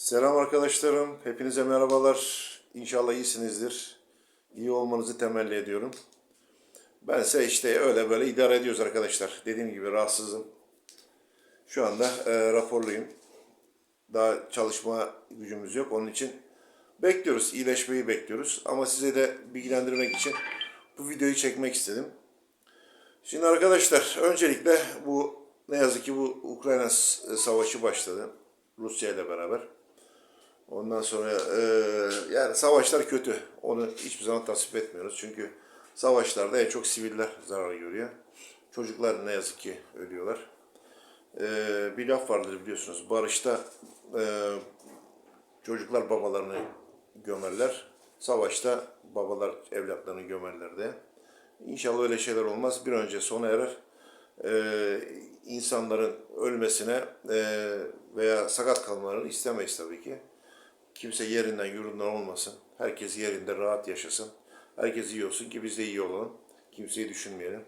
Selam arkadaşlarım. Hepinize merhabalar. İnşallah iyisinizdir. İyi olmanızı temenni ediyorum. Bense işte öyle böyle idare ediyoruz arkadaşlar. Dediğim gibi rahatsızım. Şu anda e, raporluyum. Daha çalışma gücümüz yok. Onun için bekliyoruz. iyileşmeyi bekliyoruz. Ama size de bilgilendirmek için bu videoyu çekmek istedim. Şimdi arkadaşlar öncelikle bu ne yazık ki bu Ukrayna savaşı başladı. Rusya ile beraber. Ondan sonra e, yani savaşlar kötü. Onu hiçbir zaman tasvip etmiyoruz. Çünkü savaşlarda en çok siviller zarar görüyor. Çocuklar ne yazık ki ölüyorlar. E, bir laf vardır biliyorsunuz. Barışta e, çocuklar babalarını gömerler. Savaşta babalar evlatlarını gömerler de. İnşallah öyle şeyler olmaz. Bir önce sona erer. Ee, insanların ölmesine e, veya sakat kalmalarını istemeyiz tabii ki. Kimse yerinden yurundan olmasın. Herkes yerinde rahat yaşasın. Herkes iyi olsun ki biz de iyi olalım. Kimseyi düşünmeyelim.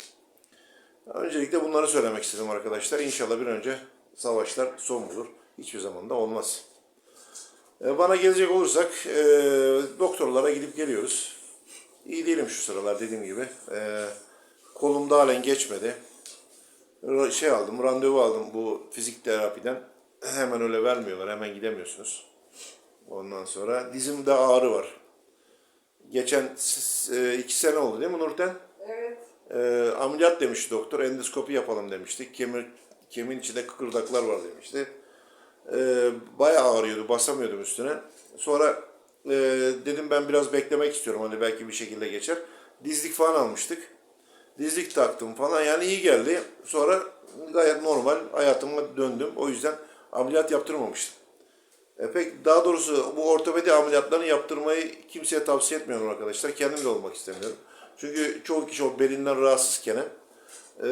Öncelikle bunları söylemek istedim arkadaşlar. İnşallah bir önce savaşlar son bulur. Hiçbir zaman da olmaz. Ee, Bana gelecek olursak e, doktorlara gidip geliyoruz. İyi değilim şu sıralar dediğim gibi. Ee, kolumda halen geçmedi. Şey aldım, randevu aldım bu fizik terapiden. Hemen öyle vermiyorlar, hemen gidemiyorsunuz. Ondan sonra dizimde ağrı var. Geçen e, iki sene oldu değil mi Nurten? Evet. Ee, ameliyat demişti doktor, endoskopi yapalım demiştik. Kemir, kemiğin içinde kıkırdaklar var demişti. Ee, bayağı ağrıyordu, basamıyordum üstüne. Sonra e, dedim ben biraz beklemek istiyorum, hani belki bir şekilde geçer. Dizlik falan almıştık. Dizlik taktım falan, yani iyi geldi. Sonra gayet normal hayatıma döndüm. O yüzden ameliyat yaptırmamıştım. E pek daha doğrusu bu ortopedi ameliyatlarını yaptırmayı kimseye tavsiye etmiyorum arkadaşlar. Kendim de olmak istemiyorum. Çünkü çoğu kişi o belinden rahatsızken e,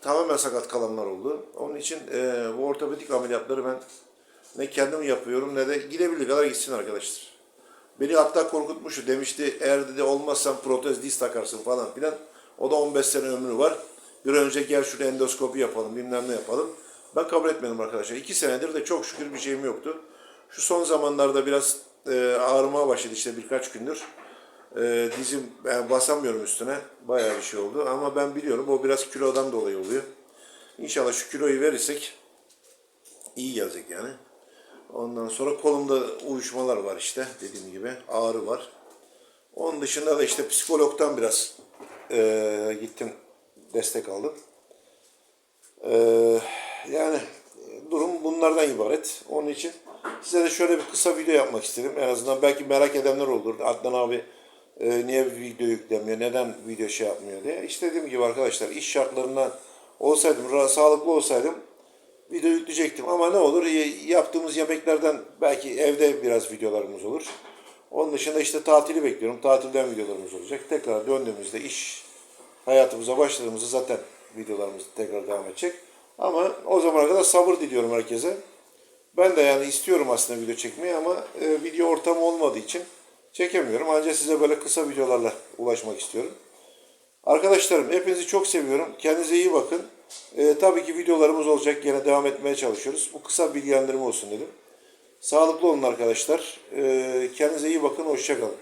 tamamen sakat kalanlar oldu. Onun için e, bu ortopedik ameliyatları ben ne kendim yapıyorum ne de gidebildiği kadar gitsin arkadaşlar. Beni hatta korkutmuştu. Demişti eğer dedi olmazsan protez diz takarsın falan filan. O da 15 sene ömrü var. Bir önce gel şurada endoskopi yapalım bilmem ne yapalım. Ben kabul etmedim arkadaşlar. İki senedir de çok şükür bir şeyim yoktu. Şu son zamanlarda biraz e, ağrımaya başladı işte birkaç gündür. E, dizim ben basamıyorum üstüne. Bayağı bir şey oldu ama ben biliyorum o biraz kilodan dolayı oluyor. İnşallah şu kiloyu verirsek iyi gelecek yani. Ondan sonra kolumda uyuşmalar var işte dediğim gibi ağrı var. Onun dışında da işte psikologdan biraz e, gittim destek aldım. E, yani durum bunlardan ibaret. Onun için size de şöyle bir kısa video yapmak istedim. En azından belki merak edenler olur. Adnan abi e, niye video yüklemiyor, neden video şey yapmıyor diye. İşte dediğim gibi arkadaşlar iş şartlarından olsaydım, sağlıklı olsaydım video yükleyecektim. Ama ne olur yaptığımız yemeklerden belki evde biraz videolarımız olur. Onun dışında işte tatili bekliyorum. Tatilden videolarımız olacak. Tekrar döndüğümüzde iş hayatımıza başladığımızda zaten videolarımız tekrar devam edecek. Ama o zamana kadar sabır diliyorum herkese. Ben de yani istiyorum aslında video çekmeyi ama e, video ortamı olmadığı için çekemiyorum. Ancak size böyle kısa videolarla ulaşmak istiyorum. Arkadaşlarım hepinizi çok seviyorum. Kendinize iyi bakın. E, tabii ki videolarımız olacak. Yine devam etmeye çalışıyoruz. Bu kısa bilgilendirme olsun dedim. Sağlıklı olun arkadaşlar. E, kendinize iyi bakın. Hoşçakalın.